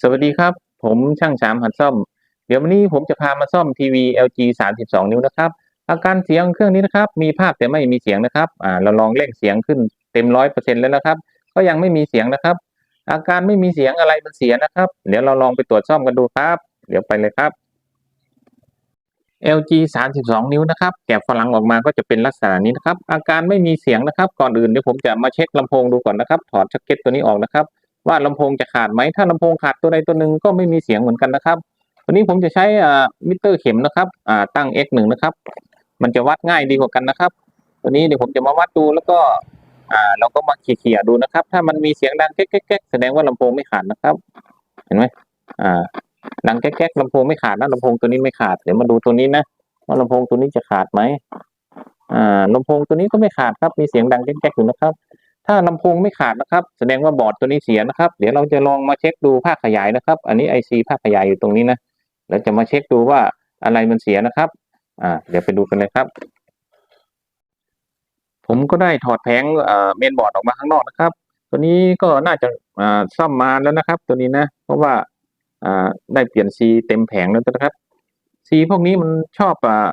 สวัสดีครับ ผมช่างสามหัดซ่อม เดี๋ยววันนี้ผมจะพามาซ่อมทีวี LG 32 นิ้วนะครับ อาการเสียงเครื่องนี้นะครับ มีภาพแต่ไม่มีเสียงนะครับ อ่า เราลองเร่งเสียงขึ้นเต็มร้อยเปอร์เซ็นแล้วนะครับ ก็ยังไม่มีเสียงนะครับ อาการไม่มีเสียงอะไรมันเสียนะครับ เดี๋ยวเราลองไปตรวจซ่อมกันดูครับ เดี๋ยวไปเลยครับ LG 32 นิ้วนะครับ แกะฝรั่งออกมาก็จะเป็นลักษณะนี้นะครับ อาการไม่มีเสียงนะครับ ก่อนอื่นเดี๋ยวผมจะมาเช็คลำโพงดูก่อนนะครับ ถอดชักเก็ตตัวนี้ออกนะครับ ว่าลำโพงจะขาดไหมถ้าลำโพงขาดตัวใดตัวหนึ่งก็ไม่มีเสียงเหมือนกันนะครับ วันนี้ผมจะใช้อ่ามิเตอร์เข็มนะครับอ่าตั้ง x หนึ่งนะครับ มันจะวัดง่ายดีกว่ากันนะครับตัวนี้เดี๋ยวผมจะมาวัดดูแล้วก็อ่าเราก็มาเขี่ยๆดูนะครับ ถ้ามันมีเสียงดังแก๊กๆแสดงว่าลำโพงไม่ขาดนะครับ เห็นไหมอ่าดังแก๊กๆลำโพงไม่ขาดนะลำโพงตัวนี้ไม่ขาดเดี๋ยวมาดูตัวนี้นะว่าลำโพงตัวนี้จะขาดไหมอ่าลำโพงตัวนี้ก็ไม่ขาดครับมีเสียงดังแก๊กๆอยู่นะครับ ถ้าลำโพงไม่ขาดนะครับ แสดงว่าบอร์ดตัวนี้เสียนะครับ เดี๋ยวเราจะลองมาเช็คดูภาคขยายนะครับ อันนี้ไอซีภาคขยายอยู่ตรงนี้นะเราจะมาเช็คดูว่าอะไรมันเสียนะครับ อ่า เดี๋ยวไปดูกันเลยครับ ผมก็ได้ถอดแผงเมนบอร์ดออกมาข้างนอกนะครับ ตัวนี้ก็น่าจะซ่อมมาแล้วนะครับ ตัวนี้นะ เพราะว่าได้เปลี่ยนซีเต็มแผงแล้วนะครับซีพวกนี้มันชอบอ่า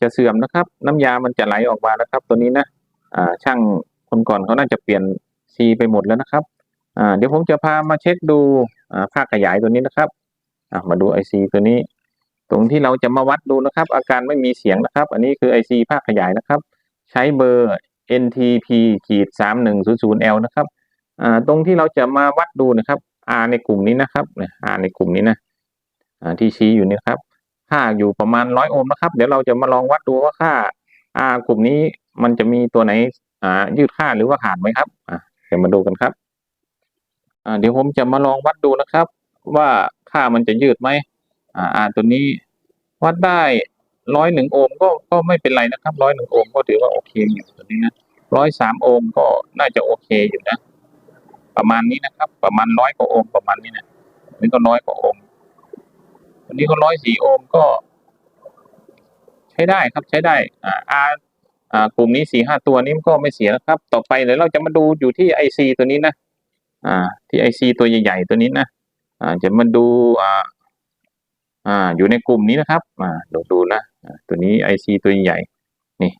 จะเสื่อมนะครับ น้ำยามันจะไหลออกมานะครับ ตัวนี้นะช่าง คนก่อนเขาน่าจะเปลี่ยนซีไปหมดแล้วนะครับอ่าเดี๋ยวผมจะพามาเช็คดูอ่าภาคขยายตัวนี้นะครับอ่ามาดูไอซีตัวนี้ ตรงที่เราจะมาวัดดูนะครับ อาการไม่มีเสียงนะครับ อันนี้คือไอซีภาคขยายนะครับ ใช้เบอร์ NTP ขีดสามหนึ่งศูนย์ศูนย์ L นะครับอ่าตรงที่เราจะมาวัดดูนะครับ R ในกลุ่มนี้นะครับ R ในกลุ่มนี้นะอ่าที่ชี้อยู่นี่ครับ ค่าอยู่ประมาณร้อยโอห์มนะครับ เดี๋ยวเราจะมาลองวัดดูว่าค่า R กลุ่มนี้มันจะมีตัวไหน อ่า ยืดค่าหรือว่าขาดไหมครับอ่าเดี๋ยวมาดูกันครับ อ่า เดี๋ยวผมจะมาลองวัดดูนะครับ ว่าค่ามันจะยืดไหมอ่าตัวนี้วัดได้ร้อยหนึ่งโอห์มก็ก็ไม่เป็นไรนะครับร้อยหนึ่งโอห์มก็ถือว่าโอเคอยู่ตัวนี้นะร้อยสามโอห์มก็น่าจะโอเคอยู่นะ ประมาณนี้นะครับ ประมาณร้อยกว่าโอห์มประมาณนี้นะนนี่ก็ร้อยกว่าโอห์มอันนี้ก็ร้อยสี่โอห์มก็ ใช้ได้ครับใช้ได้อ่า R อ่ากลุ่มนี้สี่ห้าตัวนี้มันก็ไม่เสียนะครับ ต่อไปเดี๋ยวเราจะมาดูอยู่ที่ไอซีตัวนี้นะอ่าที่ไอซีตัวใหญ่ๆตัวนี้นะอ่าจะมาดูอ่าอ่าอยู่ในกลุ่มนี้นะครับอ่าดูดูนะอ่าตัวนี้ไอซีตัวใหญ่นี่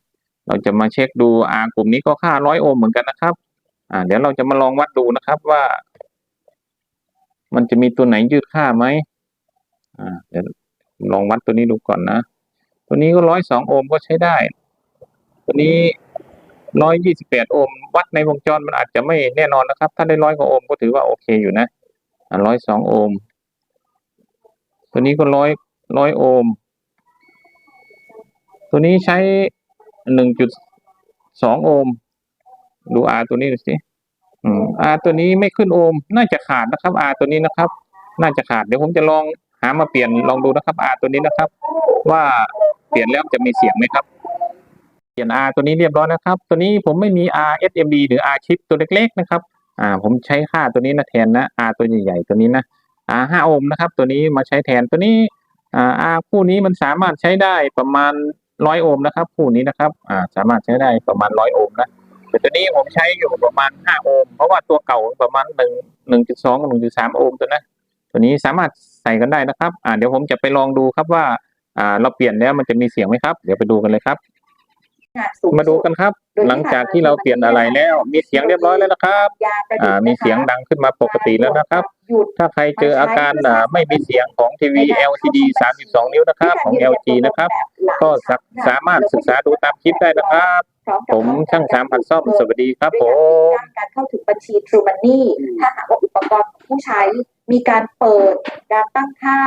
เราจะมาเช็คดู R กลุ่มนี้ก็ค่าร้อยโอห์มเหมือนกันนะครับอ่าเดี๋ยวเราจะมาลองวัดดูนะครับว่า มันจะมีตัวไหนยืดค่าไหมอ่าเดี๋ยวลองวัดตัวนี้ดูก่อนนะ ตัวนี้ก็ร้อยสองโอห์มก็ใช้ได้ ตัวนี้ร้อยยี่สิบแปดโอห์มวัดในวงจรมันอาจจะไม่แน่นอนนะครับ ถ้าได้ร้อยกว่าโอห์มก็ถือว่าโอเคอยู่นะร้อยสองโอห์มตัวนี้ก็ร้อยร้อยโอห์มตัวนี้ใช้หนึ่งจุดสองโอห์มดู R ตัวนี้ดูสิอืม R ตัวนี้ไม่ขึ้นโอห์มน่าจะขาดนะครับ R ตัวนี้นะครับ น่าจะขาดเดี๋ยวผมจะลองหามาเปลี่ยนลองดูนะครับ R ตัวนี้นะครับ ว่าเปลี่ยนแล้วจะมีเสียงไหมครับ ลี่ยน R ตัวนี้เรียบร้อยนะครับ ตัวนี้ผมไม่มี R SMD หรือ R chip ตัวเล็กๆนะครับอ่าผมใช้ค่าตัวนี้นะแทนนะ R ตัวใหญ่ๆตัวนี้นะ R ห้าโอห์มนะครับตัวนี้มาใช้แทนตัวนี้อ่า R คู่นี้มันสามารถใช้ได้ประมาณร้อยโอห์มนะครับคู่นี้นะครับอ่าสามารถใช้ได้ประมาณร้อยโอห์มนะแต่ตัวนี้ผมใช้อยู่ประมาณห้าโอห์มเพราะว่าตัวเก่าประมาณหนึ่งหนึ่งจุดสองหนึ่งจุดสามโอห์มตัวนะตัวนี้สามารถใส่กันได้นะครับอ่าเดี๋ยวผมจะไปลองดูครับว่าอ่าเราเปลี่ยนแล้วมันจะมีเสียงไหมครับ เดี๋ยวไปดูกันเลยครับ งานสูงมาดูกันครับ หลังจากที่เราเปลี่ยนอะไรแล้ว มีเสียงเรียบร้อยแล้วนะครับยากระดิกอ่ามีเสียงดังขึ้นมาปกติแล้วนะครับ หยุดถ้าใครเจออาการอ่าไม่มีเสียงของทีวี LCD 32 นิ้วนะครับ ของ LG นะครับ ก็สาสามารถศึกษาดูตามคลิปได้นะครับผมช่างสามพันซ่อมสวัสดีครับผมการเข้าถึงบัญชี True Money ถ้าหากว่าอุปกรณ์ของผู้ใช้มีการเปิดการตั้งค่า